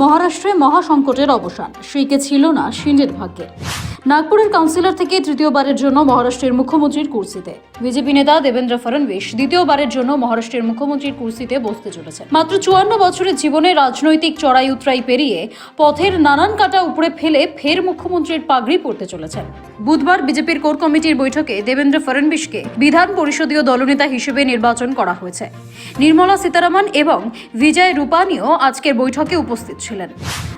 মহারাষ্ট্রে মহাসংকটের অবসান। সেইকে ছিল না সিন্ডের ভাগ্যে। নাগপুরের কাউন্সিলর থেকে তৃতীয়বারের জন্য মহারাষ্ট্রের মুখ্যমন্ত্রীর কুর্সিতে। বিজেপি নেতা দেবেন্দ্র ফডনবিস দ্বিতীয়বারের জন্য মহারাষ্ট্রের মুখ্যমন্ত্রীর কুর্সিতে বসতে চলেছে মাত্র চুয়ান্ন বছরের জীবনে রাজনৈতিক চড়াই উতরাই পেরিয়ে পথের নানান কাটা উপরে ফেলে ফের মুখ্যমন্ত্রীর পাগড়ি পড়তে চলেছেন। বুধবার বিজেপির কোর কমিটির বৈঠকে দেবেন্দ্র ফডনবিসকে বিধান পরিষদীয় দলনেতা হিসেবে নির্বাচন করা হয়েছে। নির্মলা সীতারামন এবং বিজয় রূপানিও আজকের বৈঠকে উপস্থিত ছিলেন।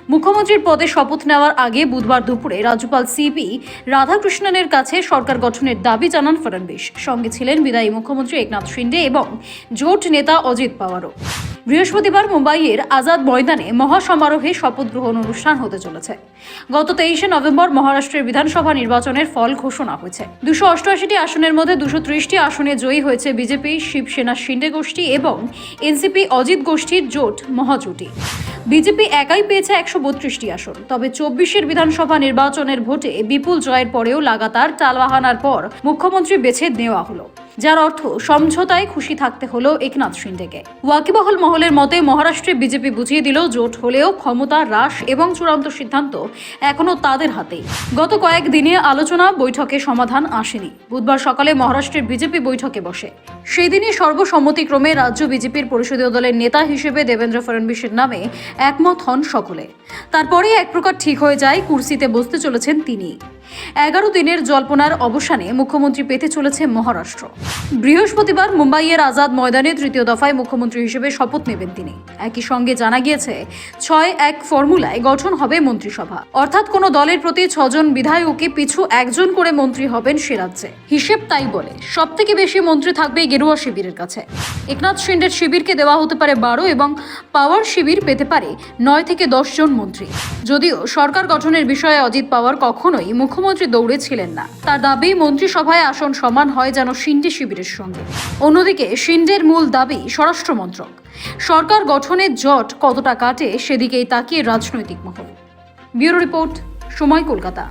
মুখ্যমন্ত্রীর পদে শপথ নেওয়ার আগে বুধবার দুপুরে রাজ্যপাল সিপি রাধাকৃষ্ণনের কাছে সরকার গঠনের দাবি জানান ফডনবিস সঙ্গে ছিলেন বিদায়ী মুখ্যমন্ত্রী একনাথ শিন্ডে এবং জোট নেতা অজিত পাওয়ারও। বৃহস্পতিবার মুম্বাইয়ের আজাদ ময়দানে মহাসমারোহে শপথ গ্রহণ অনুষ্ঠান হতে চলেছে। গত তেইশে নভেম্বর মহারাষ্ট্রের বিধানসভা নির্বাচনের ফল ঘোষণা হয়েছে। দুশো অষ্টআশিটি আসনের মধ্যে দুশো ত্রিশটি আসনে জয়ী হয়েছে বিজেপি, শিবসেনা শিন্ডে গোষ্ঠী এবং এনসিপি অজিত গোষ্ঠীর জোট মহাজোটী বিজেপি একাই পেয়েছে একশো বত্রিশটি আসন। তবে চব্বিশের বিধানসভা নির্বাচনের ভোটে বিপুল জয়ের পরেও লাগাতার টালবাহানার পর মুখ্যমন্ত্রী বেছে নেওয়া হলো। যার অর্থ সমঝোতায় খুশি থাকতে হলো একনাথ শিন্ডেকে ওয়াকিবহল মহলের মতে মহারাষ্ট্রে বিজেপি বুঝিয়ে দিল, জোট হলেও ক্ষমতা হ্রাস এবং চূড়ান্ত সিদ্ধান্ত এখনও তাদের হাতেই। গত কয়েক দিনে আলোচনা, বৈঠকে সমাধান আসেনি। বুধবার সকালে মহারাষ্ট্রের বিজেপি বৈঠকে বসে। সেই দিনই সর্বসম্মতিক্রমে রাজ্য বিজেপির পরিষদীয় দলের নেতা হিসেবে দেবেন্দ্র ফডনবিসের নামে একমত হন সকলে। তারপরে এক প্রকার ঠিক হয়ে যায়, কুর্সিতে বসতে চলেছেন তিনি এগারো দিনের জল্পনার অবসানে মুখ্যমন্ত্রী পেতে চলেছে মহারাষ্ট্র। বৃহস্পতিবার মুম্বাইয়ের আজাদ ময়দানে তৃতীয় দফায় মুখ্যমন্ত্রী হিসেবে শপথ নেবেন তিনি। একই সঙ্গে জানা গিয়েছে, ছয় এক ফর্মুলায় গঠন হবে মন্ত্রিসভা। অর্থাৎ কোনো দলের প্রতি ছজন বিধায়ককে পিছু একজন করে মন্ত্রী হবেন সে রাজ্যে। হিসেব তাই বলে সব থেকে বেশি মন্ত্রী থাকবে গেরুয়া শিবিরের কাছে। একনাথ শিন্ডের শিবিরকে দেওয়া হতে পারে বারো এবং পাওয়ার শিবির পেতে পারে নয় থেকে দশ জন মন্ত্রী। যদিও সরকার গঠনের বিষয়ে অজিত পাওয়ার কখনোই মুখ্যমন্ত্রী দৌড়ে ছিলেন না। তার দাবি, মন্ত্রিসভায় আসন সমান হয় যেন শিন্ডে শিবিরের সঙ্গে। অন্যদিকে, শিন্ডের মূল দাবি স্বরাষ্ট্র মন্ত্রক। সরকার গঠনের জট কতটা কাটে সেদিকেই তাকিয়ে রাজনৈতিক মহল। ব্যুরো রিপোর্ট, সময় কলকাতা।